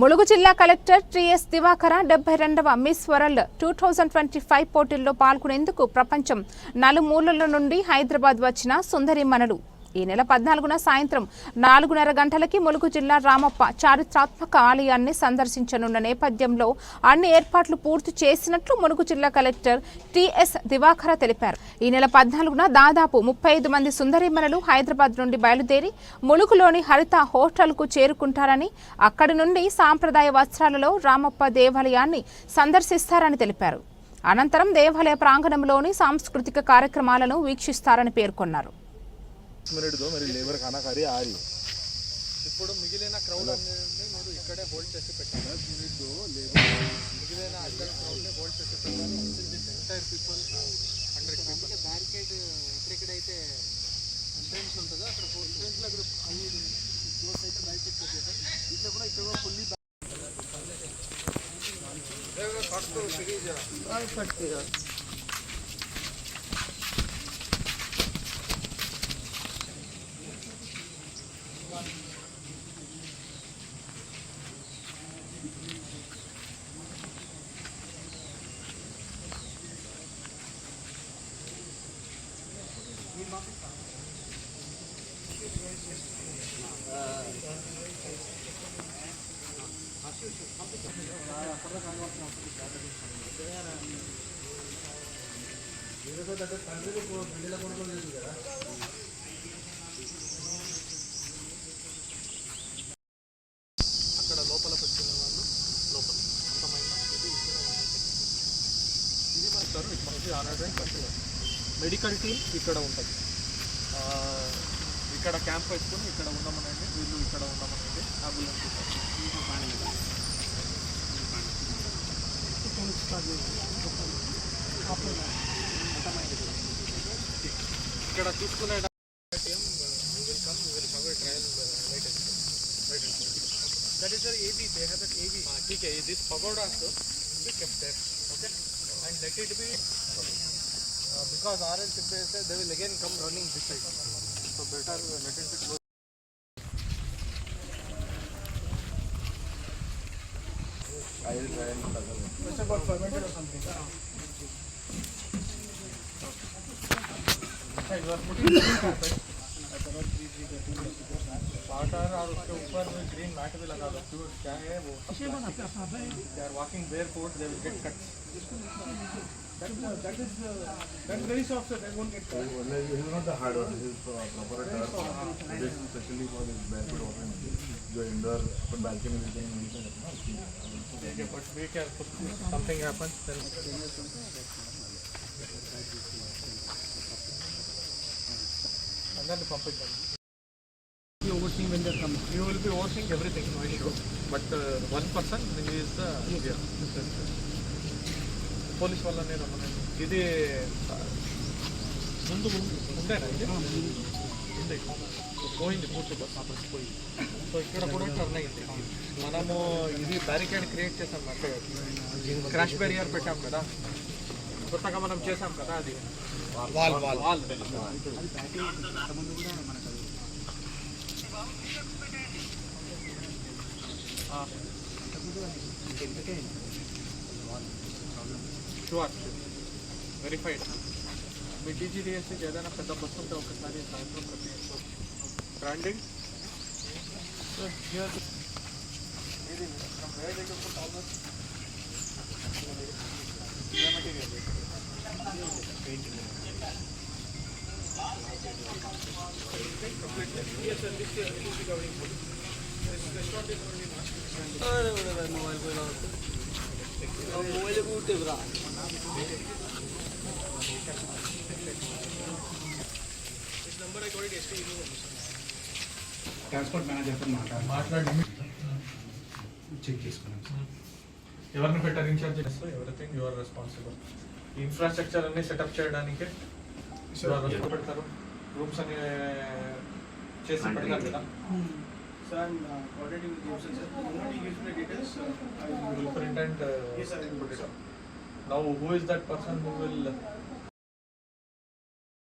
ములుగు జిల్లా collector TS Divakara డెబ్బై రెండవ Miss World two thousand twenty five పోటీల్లో పాల్గొనేందుకు ప్రపంచం నలుమూలల నుండి హైదరాబాద్ వచ్చిన సుందరిమణులు ఈ నెల పద్నాలుగున సాయంత్రం నాలుగున్నర గంటలకి ములుగు జిల్లా రామప్ప చారిత్రాత్మక ఆలయాన్ని సందర్శించనున్న నేపథ్యంలో అన్ని ఏర్పాట్లు పూర్తి చేసినట్లు ములుగు జిల్లా కలెక్టర్ టిఎస్ దివాకర తెలిపారు. ఈ నెల పద్నాలుగున దాదాపు ముప్పై ఐదు మంది సుందరిమణులు హైదరాబాద్ నుండి బయలుదేరి ములుగులోని హరిత హోటల్కు చేరుకుంటారని అక్కడి నుండి సాంప్రదాయ వస్త్రాలలో రామప్ప దేవాలయాన్ని సందర్శిస్తారని తెలిపారు. అనంతరం దేవాలయ ప్రాంగణంలోని సాంస్కృతిక కార్యక్రమాలను వీక్షిస్తారని పేర్కొన్నారు. पाँच मिनट दो मेरी लेबर खाना खा रही आ रही है ఇప్పుడు మిగిలిన క్రౌడ్ అనేది మీరు ఇక్కడే హోల్డ్ చేసి పెట్టాలి మీకు లేబర్ మిగిలిన అక్కడ క్రౌడ్ని హోల్డ్ చేసి పెట్టాలి this entire people hundred people barricade ఎక్కడెక్కడైతే ఎంట్రెన్స్ ఉంటుందో అక్కడ ఎంట్రెన్స్లో అక్కడ అన్ని డోర్స్ అయితే బయటకు వచ్చేసాం ఇట్లా కూడా ఇక్కడ ఫుల్లీ కట్టు కూడా ఫుల్లీ అక్కడ లోపల వచ్చిన వాళ్ళు లోపల. అర్థమైందా? ఇది ఇక్కడ ఉన్నది. ఇది మనకు సార్ మనకి హండ్రెడ్ అండ్ మెడికల్ టీమ్ ఇక్కడ ఉంటుంది ఆ, ఇక్కడ క్యాంప్ పెట్టుకుని ఇక్కడ ఉండమనండి వీళ్ళు ఇక్కడ ఉండమనండి అంబులెన్స్ ఇక్కడ చూసుకునే team will come will have a trial right right That is the AV. They have that AV. Ah, okay. This pagoda also will be kept there. Okay. And let it be uh, because RL if they say they will again come running this side. So better let it be close. Mr. got fermented or something. अच्छा, you are putting this carpet. Water और उसके ऊपर green mat भी लगा दो pure क्या है वो they are walking barefoot they will get cut That is, that is, uh, that is very soft, sir. That won't get cut. Well, this is not the hard one. This is uh, proper turf. It is specially for this barefoot walking. जो indoor अपन balcony में कहीं नहीं कर सकते ठीक है but be careful something happens then अंदर pumping overseeing when they come? You will be overseeing everything, no issue. But uh, one person is uh, yeah. Police వల్లనే రమ్మనండి. ఇది ముందు ఉండేనా ఇది? ఉంది. పోయింది పూర్తి బస్ పోయింది. సో ఇక్కడ కూడా టర్న్ అయింది. మనము ఇది బ్యారికేడ్ క్రియేట్ చేసాం అంటే క్రాష్ బ్యారియర్ పెట్టాం కదా. కొత్తగా మనం చేసాం కదా అది. Wall wall wall. Sure verified మీ టీజీడిఎస్సీకి ఏదైనా పెద్ద బస్సు ఉంటే ఒకసారి సాయంత్రం ప్రతి బ్రాండింగ్ ఇది from where they took it almost A material? Transport మేనేజర్తో మాట్లాడాలి మాట్లాడి. చెక్ చేసుకున్నాం సార్ ఎవరిని పెట్టారు incharge everything your responsible infrastructure అన్ని సెటప్ చేయడానికి. ఎవరు పెడతారు రూమ్స్ అన్ని చేసి పెడతారు కదా? Sir, I'm uh, coordinating with Jameson, Now, who is that person who will